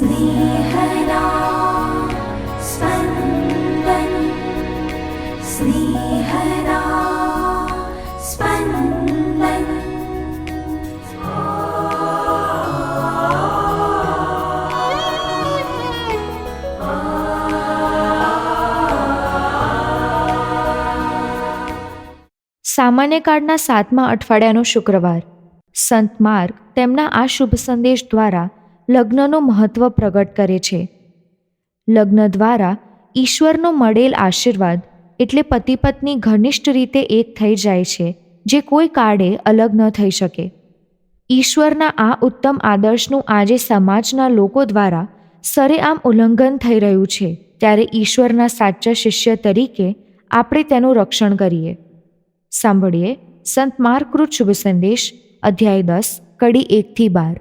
स्नेहदा स्पन्दन् स्नेहदा स्पन्दन् સામાન્ય કાળના સાતમા અઠવાડિયાનો શુક્રવાર સંત માર્ગ તેમના આ શુભ સંદેશ દ્વારા લગ્નનું મહત્ત્વ પ્રગટ કરે છે. લગ્ન દ્વારા ઈશ્વરનો મળેલ આશીર્વાદ એટલે પતિ પત્ની ઘનિષ્ઠ રીતે એક થઈ જાય છે, જે કોઈ કાળે અલગ ન થઈ શકે. ઈશ્વરના આ ઉત્તમ આદર્શનું આજે સમાજના લોકો દ્વારા સરેઆમ ઉલ્લંઘન થઈ રહ્યું છે, ત્યારે ઈશ્વરના સાચા શિષ્ય તરીકે આપણે તેનું રક્ષણ કરીએ. સાંભળીએ સંત માર્કૃત શુભ સંદેશ, અધ્યાય દસ, કડી એકથી બાર.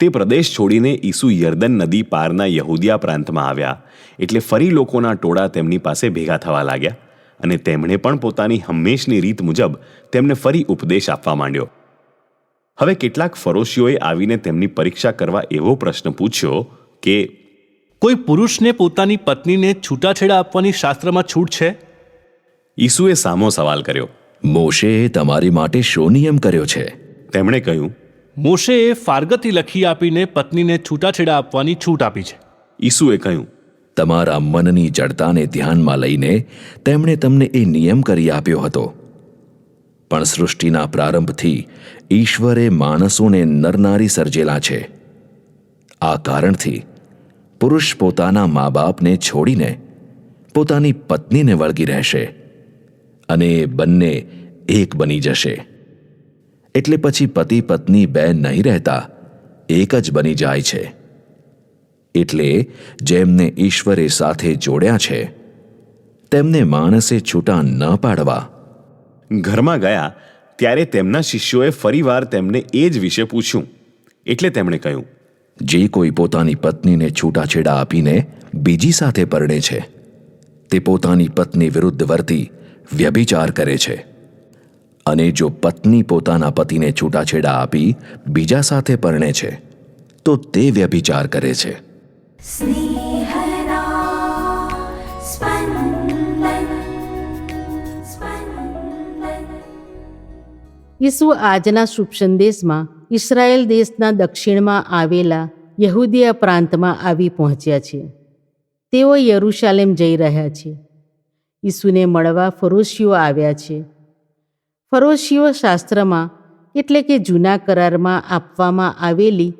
તે પ્રદેશ છોડીને ઈસુ યર્દન નદી પારના યહૂદિયા પ્રાંતમાં આવ્યા. એટલે ફરી લોકોના ટોળા તેમની પાસે ભેગા થવા લાગ્યા અને તેમણે પણ પોતાની હંમેશની રીત મુજબ તેમને ફરી ઉપદેશ આપવા માંડ્યો. હવે કેટલાક ફરોશીઓએ આવીને તેમની પરીક્ષા કરવા એવો પ્રશ્ન પૂછ્યો કે કોઈ પુરુષને પોતાની પત્નીને છૂટાછેડા આપવાની શાસ્ત્રમાં છૂટ છે? ઈસુએ સામો સવાલ કર્યો. મોશેએ તમારી માટે શો નિયમ કર્યો છે? તેમણે કહ્યું મોશેએ ફારગતી લખી આપીને પત્નીને છૂટાછેડા આપવાની છૂટ આપી છે. ઈસુએ કહ્યું, તમારા મનની જડતાને ધ્યાનમાં લઈને તેમણે તમને એ નિયમ કરી આપ્યો હતો. પણ સૃષ્ટિના પ્રારંભથી ઈશ્વરે માણસોને નરનારી સર્જેલા છે. આ કારણથી પુરુષ પોતાના મા બાપને છોડીને પોતાની પત્નીને વળગી રહેશે અને બંને એક બની જશે. એટલે પછી પતિ પત્ની બે નહીં રહેતા એક જ બની જાય છે. એટલે જેમને ઈશ્વરે સાથે જોડ્યા છે તેમને માણસે છૂટા ન પાડવા. ઘરમાં ગયા ત્યારે તેમના શિષ્યોએ ફરીવાર તેમને એ જ વિશે પૂછ્યું. એટલે તેમણે કહ્યું જે કોઈ પોતાની પત્નીને છૂટાછેડા આપીને બીજી સાથે પરણે છે તે પોતાની પત્ની વિરુદ્ધ વર્તી વ્યભિચાર કરે છે. અને જો પત્ની પોતાના પતિને છૂટાછેડા આપી બીજા સાથે પરણે છે તો તે વ્યભિચાર કરે છે. ઈસુ આજના શુભ સંદેશમાં ઇસરાયેલ દેશના દક્ષિણમાં આવેલા યહૂદીયા પ્રાંતમાં આવી પહોંચ્યા છે. તેઓ યરૂશાલેમ જઈ રહ્યા છે. ઈસુને મળવા ફરોશીઓ આવ્યા છે. ફરોશીઓ શાસ્ત્રમાં એટલે કે જૂના કરારમાં આપવામાં આવેલી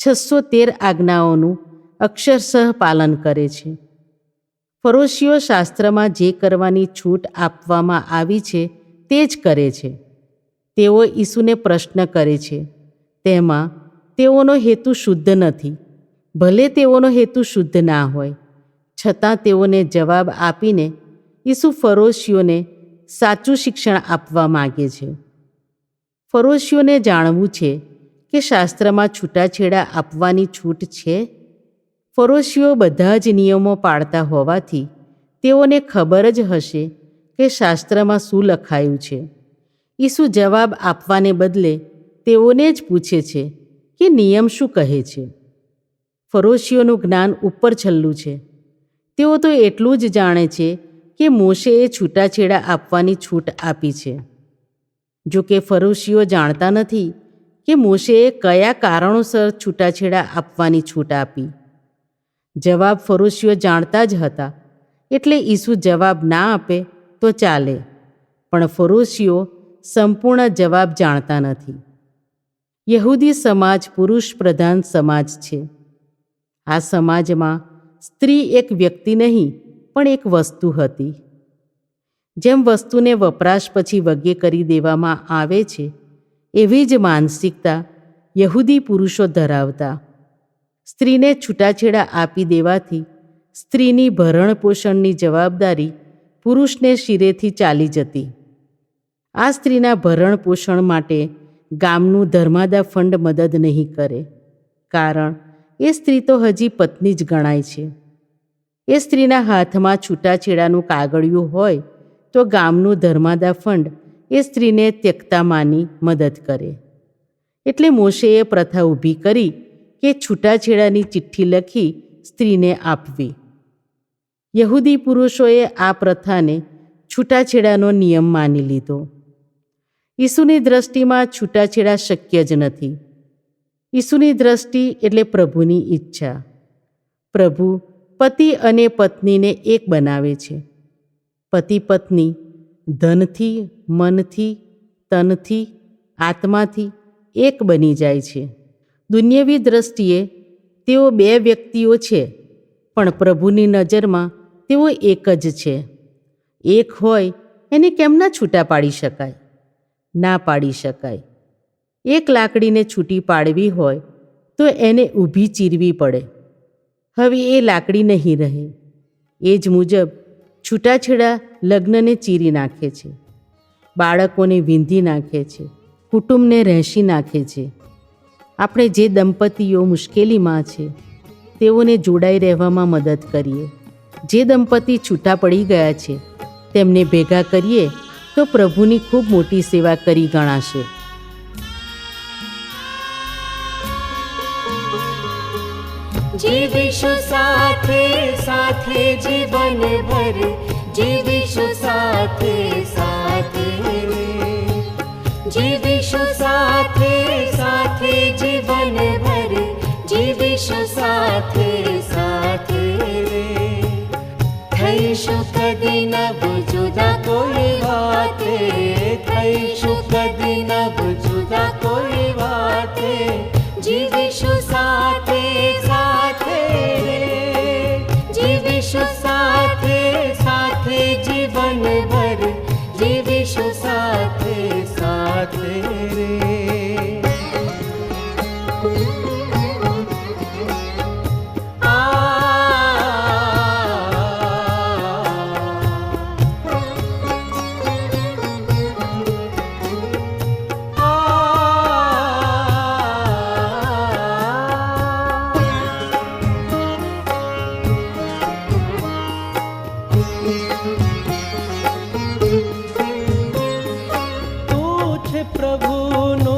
છસો તેર આજ્ઞાઓનું અક્ષરશઃ પાલન કરે છે. ફરોશીઓ શાસ્ત્રમાં જે કરવાની છૂટ આપવામાં આવી છે તે જ કરે છે. તેઓ ઈસુને પ્રશ્ન કરે છે, તેમાં તેઓનો હેતુ શુદ્ધ નથી. ભલે તેઓનો હેતુ શુદ્ધ ના હોય. છતાં તેઓને જવાબ આપીને ઈસુ ફરોશીઓને સાચું શિક્ષણ આપવા માગે છે. ફરોશીઓને જાણવું છે કે શાસ્ત્રમાં છૂટાછેડા આપવાની છૂટ છે? ફરોશીઓ બધા જ નિયમો પાળતા હોવાથી તેઓને ખબર જ હશે કે શાસ્ત્રમાં શું લખાયું છે. ઈસુ જવાબ આપવાને બદલે તેઓને જ પૂછે છે કે નિયમ શું કહે છે. ફરોશીઓનું જ્ઞાન ઉપર છલ્લું છે. તેઓ તો એટલું જ જાણે છે કે મોશેએ છૂટાછેડા આપવાની છૂટ આપી છે? જો કે ફરોશીઓ જાણતા નથી કે મોશેએ કયા કારણોસર છૂટાછેડા આપવાની છૂટ આપી. જવાબ ફરોશીઓ જાણતા જ હતા. એટલે ઈસુ જવાબ ના આપે તો ચાલે. પણ ફરોશીઓ સંપૂર્ણ જવાબ જાણતા નથી. યહૂદી સમાજ પુરુષ પ્રધાન સમાજ છે. આ સમાજમાં સ્ત્રી એક વ્યક્તિ નહીં પણ એક વસ્તુ હતી. જેમ વસ્તુને વપરાશ પછી વગે કરી દેવામાં આવે છે, એવી જ માનસિકતા યહૂદી પુરુષો ધરાવતા. સ્ત્રીને છૂટાછેડા આપી દેવાથી સ્ત્રીની ભરણ પોષણની જવાબદારી પુરુષને શિરેથી ચાલી જતી. આ સ્ત્રીના ભરણ પોષણ માટે ગામનું ધર્માદા ફંડ મદદ નહીં કરે, કારણ એ સ્ત્રી તો હજી પત્ની જ ગણાય છે. એ સ્ત્રીના હાથમાં છૂટાછેડાનું કાગળિયું હોય તો ગામનું ધર્માદા ફંડ એ સ્ત્રીને ત્યક્તા માની મદદ કરે. એટલે મોશેએ પ્રથા ઊભી કરી કે છૂટાછેડાની ચિઠ્ઠી લખી સ્ત્રીને આપવી. યહૂદી પુરુષોએ આ પ્રથાને છૂટાછેડાનો નિયમ માની લીધો. ઈસુની દ્રષ્ટિમાં છૂટાછેડા શક્ય જ નથી. ઈસુની દ્રષ્ટિ એટલે પ્રભુની ઈચ્છા. પ્રભુ પતિ અને પત્નીને એક બનાવે છે. પતિ પત્ની ધનથી, મનથી, તનથી, આત્માથી એક બની જાય છે. દુન્યવી દ્રષ્ટિએ તેઓ બે વ્યક્તિઓ છે, પણ પ્રભુની નજરમાં તેઓ એક જ છે. એક હોય એને કેમ ના છૂટા પાડી શકાય? ના પાડી શકાય. એક લાકડીને છૂટી પાડવી હોય તો એને ઊભી ચીરવી પડે. હવે એ લાકડી નહીં રહે. એ જ મુજબ છૂટાછેડા લગ્નને ચીરી નાખે છે. બાળકોને વીંધી નાખે છે. કુટુંબને રહેશી નાખે છે. આપણે જે દંપતીઓ મુશ્કેલીમાં છે, તેઓને જોડાઈ રહેવામાં મદદ કરીએ. જે દંપતી છૂટા પડી ગયા છે, તેમને ભેગા કરીએ તો પ્રભુની ખૂબ મોટી સેવા કરી ગણાશે. જીવીશું સાથે સાથે જીવન ભર, જીવીશું સાથે સાથે જીવીશું સાથે સાથે જીવન ભર, જીવીશું સાથે સાથે થઈશું કદી નવ જુદા કોઈ વાતે, થઈશું કદી નવ જુદા કોઈ વાતે, જીવીશું છે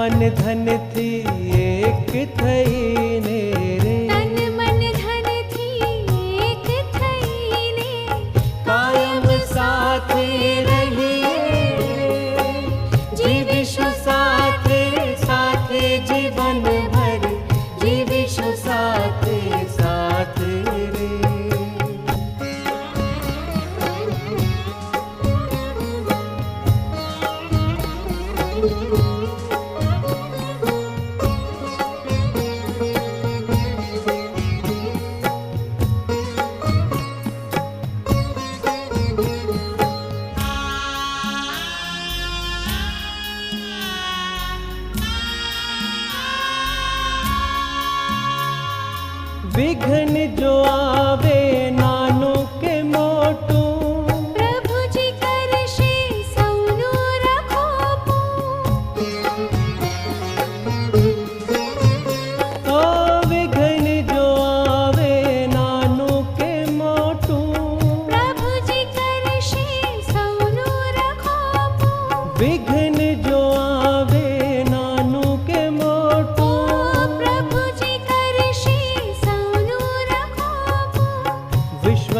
તન મન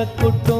தேவக்குட்டும்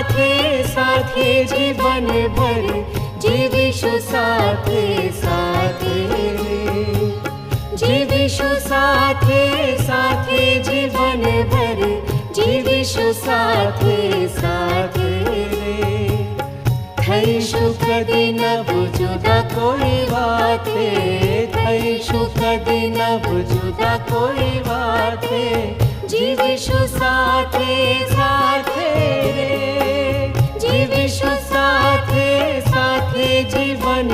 સાથે સાથે જીવન ભર જીવીશું સાથે સાથે જીવીશું સાથે સાથે જીવન ભર જીવીશું સાથે સાથે થઈશું કદી ન જુદા કોઈ વાતે થઈશું કદી ન જુદા કોઈ વાતે જીવીશું સાથે સાથે વિશ્વ સાથે સાથે જીવન